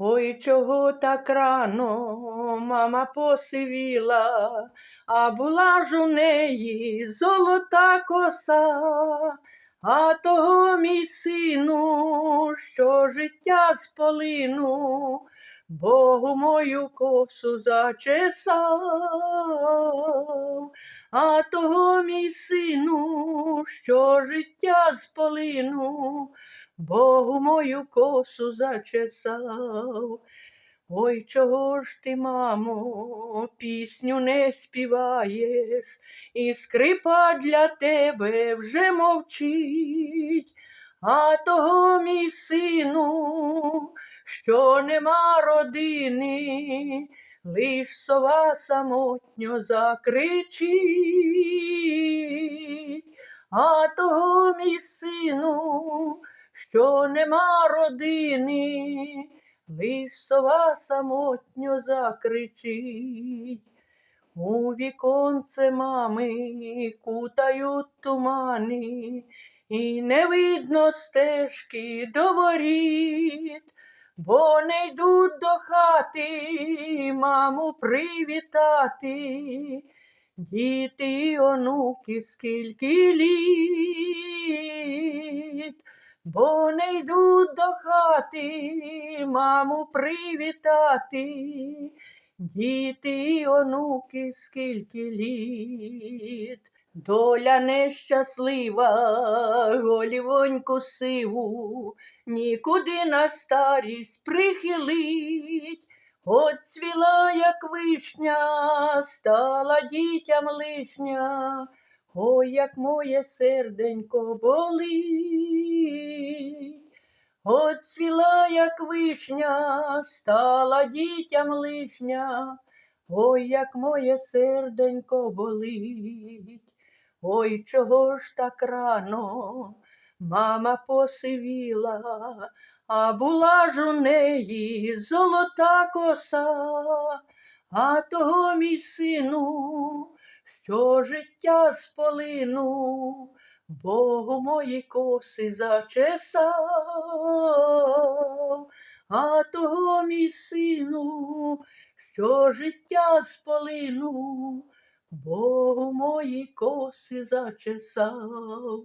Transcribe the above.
Ой, чого так рано мама посивіла, а була ж у неї золота коса, а того мій сину, що життя сполину, Богу мою косу зачесав, а того мій сину, що життя сполину, Богу мою косу зачесав. Ой, чого ж ти, мамо, пісню не співаєш, і скрипа для тебе вже мовчить, а того мій сину, що нема родини, лиш сова самотньо закричить, а того мій сину, що нема родини, лиш сова самотньо закричить. У віконце мами кутають тумани, і не видно стежки до воріт, бо не йдуть до хати маму привітати. Діти онуки скільки літ, бо не йдуть до хати маму привітати. Діти й онуки скільки літ. Доля нещаслива, голівоньку сиву, нікуди на старість прихилить. От цвіла, як вишня, стала дітям лишня, ой, як моє серденько болить. От цвіла, як вишня, стала дітям лишня, ой, як моє серденько болить. Ой, чого ж так рано мама посивіла, а була ж у неї золота коса, а того мій сину, що життя сполину, Богу мої коси зачесав, а того мій сину, що життя сполину, Богу мої коси зачесав.